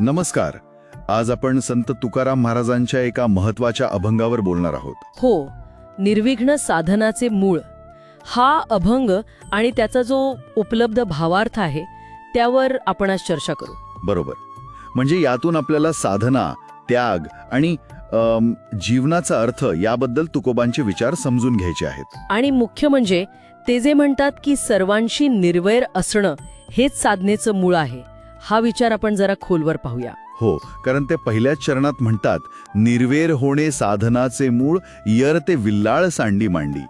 नमस्कार. आज आपण संत तुकाराम महाराजांच्या एका महत्त्वाच्या अभंगावर बोलणार आहोत. हो निर्विघ्न साधनाचे मूळ. हा अभंग आणि त्याचा जो उपलब्ध भावार्थ आहे त्यावर आपण आज चर्चा करू. बरोबर. म्हणजे यातून आपल्याला साधना त्याग आणि अम, जीवनाचा अर्थ याबद्दल तुकोबांचे विचार समजून घ्यायचे आहेत. आणि मुख्य म्हणजे ते जे म्हणतात की सर्वांशी निर्वैर असणं हेच साधनेचं मूळ आहे. हा विचार आपण जरा खोलवर पाहूया. हो कारण ते पहिल्याच चरणात म्हणतात निर्वेर होणे साधनाचे मूळ यर ते विल्लाळ सांडी मांडी.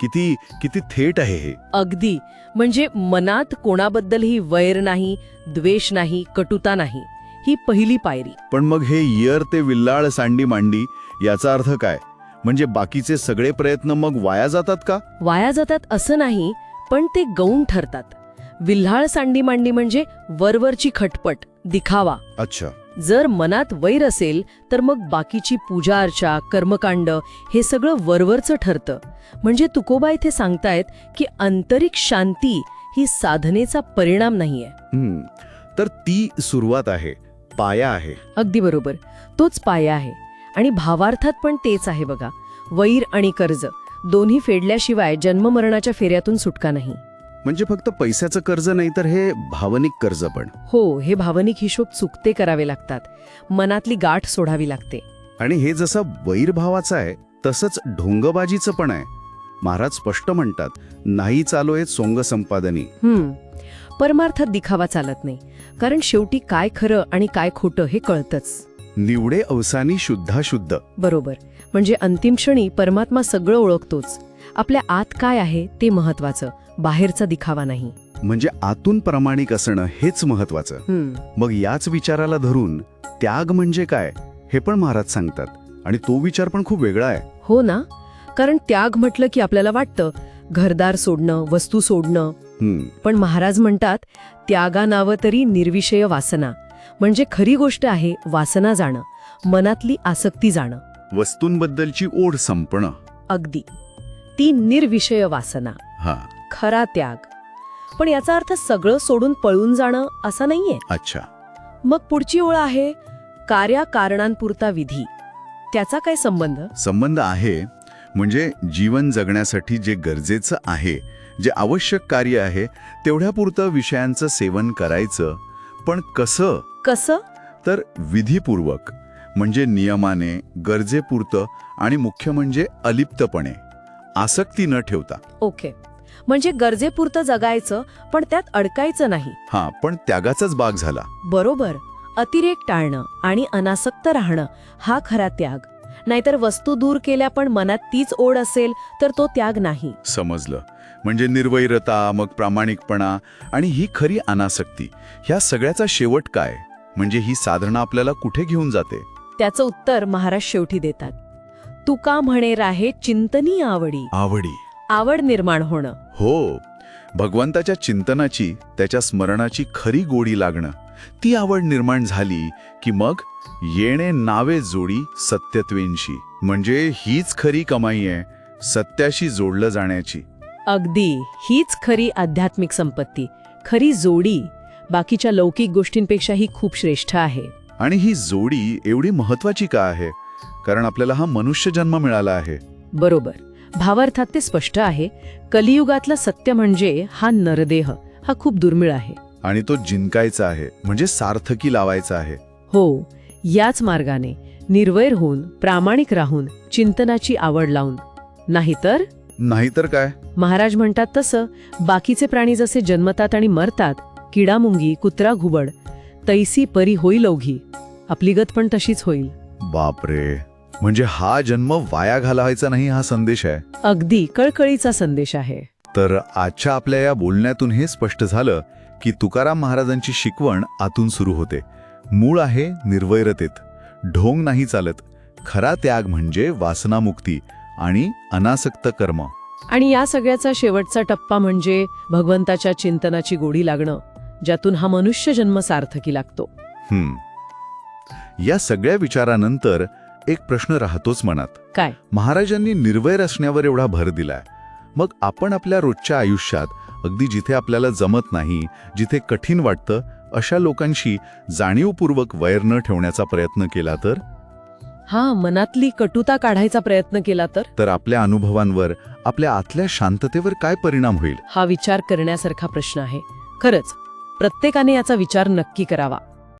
किती किती थेट आहे हे. अगदी. म्हणजे मनात कोणाबद्दलही वैर नाही द्वेष नाही कटुता नाही. ही पहिली पायरी. पण मग हे यर ते विल्लाळ सांडी मांडी याचा अर्थ काय? म्हणजे बाकीचे सगळे प्रयत्न मग वाया जातात का? वाया जातात असं नाही पण ते गौण ठरतात. विल्हाळ सांडी मांडी म्हणजे वरवरची खटपट दिखावा. अच्छा. जर मनात वैर असेल तर मग बाकीची पूजा अर्चा कर्मकांड हे सगळं वरवरचं ठरतं. म्हणजे तुकोबा इथे सांगतायत की आंतरिक शांती ही साधनेचा परिणाम नाहीये. तर ती सुरुवात आहे पाया आहे. अगदी बरोबर. तोच पाया आहे. आणि भावार्थात पण तेच आहे बघा. वैर आणि कर्ज दोन्ही फेडल्याशिवाय जन्ममरणाच्या फेऱ्यातून सुटका नाही. म्हणजे फक्त पैशाचं कर्ज नाही तर हे भावनिक कर्ज पण. हो हे भावनिक हिशोब चुकते करावे लागतात. मनातली गाठ सोडावी लागते. आणि हे जसं वैरभावाचं आहे तसंच ढोंगबाजीचं पण आहे. महाराज स्पष्ट म्हणतात नाही चालोय सोंग संपादनी. हम्म. परमार्थात दिखावा चालत नाही. कारण शेवटी काय खरं आणि काय खोटं हे कळतंच. निवडे अवसानी शुद्धाशुद्ध. बरोबर. म्हणजे अंतिम क्षणी परमात्मा सगळं ओळखतोच. आपल्या आत काय आहे ते महत्वाचं. बाहेरचा दिखावा नाही. म्हणजे आतून प्रामाणिक असणं हेच महत्वाचं. मग याच विचाराला धरून त्याग म्हणजे काय हे पण महाराज सांगतात. आणि तो विचार पण खूप वेगळा आहे. हो ना? कारण त्याग म्हटलं की आपल्याला वाटतं घरदार सोडणं वस्तू सोडणं. पण महाराज म्हणतात त्यागा नावं तरी निर्विषय वासना. म्हणजे खरी गोष्ट आहे वासना जाणं मनातली आसक्ती जाणं. वस्तूंबद्दलची ओढ संपणं. अगदी. ती निर्विषय वासना. हा. खरा त्याग. पण याचा अर्थ सगळं सोडून पळून जाणं असा नाहीये. अच्छा. मग पुढची ओळ आहे कार्या कारणांपुरता विधी. त्याचा काय संबंध? संबंध आहे म्हणजे जीवन जगण्यासाठी जे गरजेचं आहे जे आवश्यक कार्य आहे तेवढ्यापुरतं विषयांचं सेवन करायचं पण कसं? कसं? तर विधीपूर्वक म्हणजे नियमाने गरजेपुरतं आणि मुख्य म्हणजे अलिप्तपणे. आसक्ती न ठेवता. ओके. म्हणजे गरजेपुरतं जगायचं पण त्यात अडकायचं नाही. हा पण त्यागाचाच बाग झाला. बरोबर. अतिरेक टाळणं आणि अनासक्त राहणं हा खरा त्याग. नाहीतर वस्तू दूर केल्या पण मनात तीच ओढ असेल तर तो त्याग नाही. समजलं. म्हणजे निर्वैरता मग प्रामाणिकपणा आणि ही खरी अनासक्ती. ह्या सगळ्याचा शेवट काय? म्हणजे ही साधना आपल्याला कुठे घेऊन जाते? त्याचं उत्तर महाराज शेवटी देतात. तुका म्हणे राहे चिंतनी आवडी? आवडी. आवड निर्माण होणं. हो. भगवंताच्या चिंतनाची त्याच्या स्मरणाची खरी गोडी लागणं. ती आवड निर्माण झाली की मग येणे नावे जोडी सत्यत्वेंशी. म्हणजे हीच खरी कमाई आहे सत्याशी जोडलं जाण्याची. अगदी. हीच खरी आध्यात्मिक संपत्ती खरी जोडी. बाकीच्या लौकिक गोष्टींपेक्षा ही खूप श्रेष्ठ आहे. आणि ही जोडी एवढी महत्वाची का आहे? कारण आपल्याला हा मनुष्य जन्म मिळाला आहे. बरोबर. भावार्थात ते स्पष्ट आहे कलियुगातलं सत्य म्हणजे हा नरदेह हा खूप दुर्मिळ आहे. आणि तो जिंकायचा आहे म्हणजे सार्थकी लावायचा आहे. हो याच मार्गाने निर्वैर होऊन प्रामाणिक राहून चिंतनाची आवड लावून. नाहीतर? नाहीतर काय? महाराज म्हणतात तसं बाकीचे प्राणी जसे जन्मतात आणि मरतात किडामुंगी कुत्रा घुबड तैसी परी होईल ओघी आपली गत पण तशीच होईल. बापरे. म्हणजे हा जन्म वाया घालवायचा नाही हा संदेश आहे? अगदी कळकळीचा संदेश आहे. तर आजच्या आपल्या या बोलण्यातून हे स्पष्ट झालं की तुकाराम महाराजांची शिकवण आतून सुरू होते. मूळ आहे निर्वैरतेत. ढोंग नाही चालत. खरा त्याग म्हणजे वासनामुक्ती आणि अनासक्त कर्म. आणि या सगळ्याचा शेवटचा टप्पा म्हणजे भगवंताच्या चिंतनाची गोडी लागणं ज्यातून हा मनुष्य जन्म सार्थकी लागतो. हम्म. या सगळ्या विचारानंतर एक प्रश्न राहतोच मनात. काय? महाराजांनी निर्वैर असण्यावर एवढा भर दिलाय. मग आपण आपल्या रोजच्या आयुष्यात अगदी जिथे आपल्याला जमत नाही जिथे कठीण वाटतं अशा लोकांशी जाणीवपूर्वक वैर न ठेवण्याचा प्रयत्न केला तर? हा मनातली कटुता काढायचा प्रयत्न केला तर? तर आपल्या अनुभवांवर आपल्या आतल्या शांततेवर काय परिणाम होईल? हा विचार करण्यासारखा प्रश्न आहे. खरंच प्रत्येकाने याचा विचार नक्की करावा.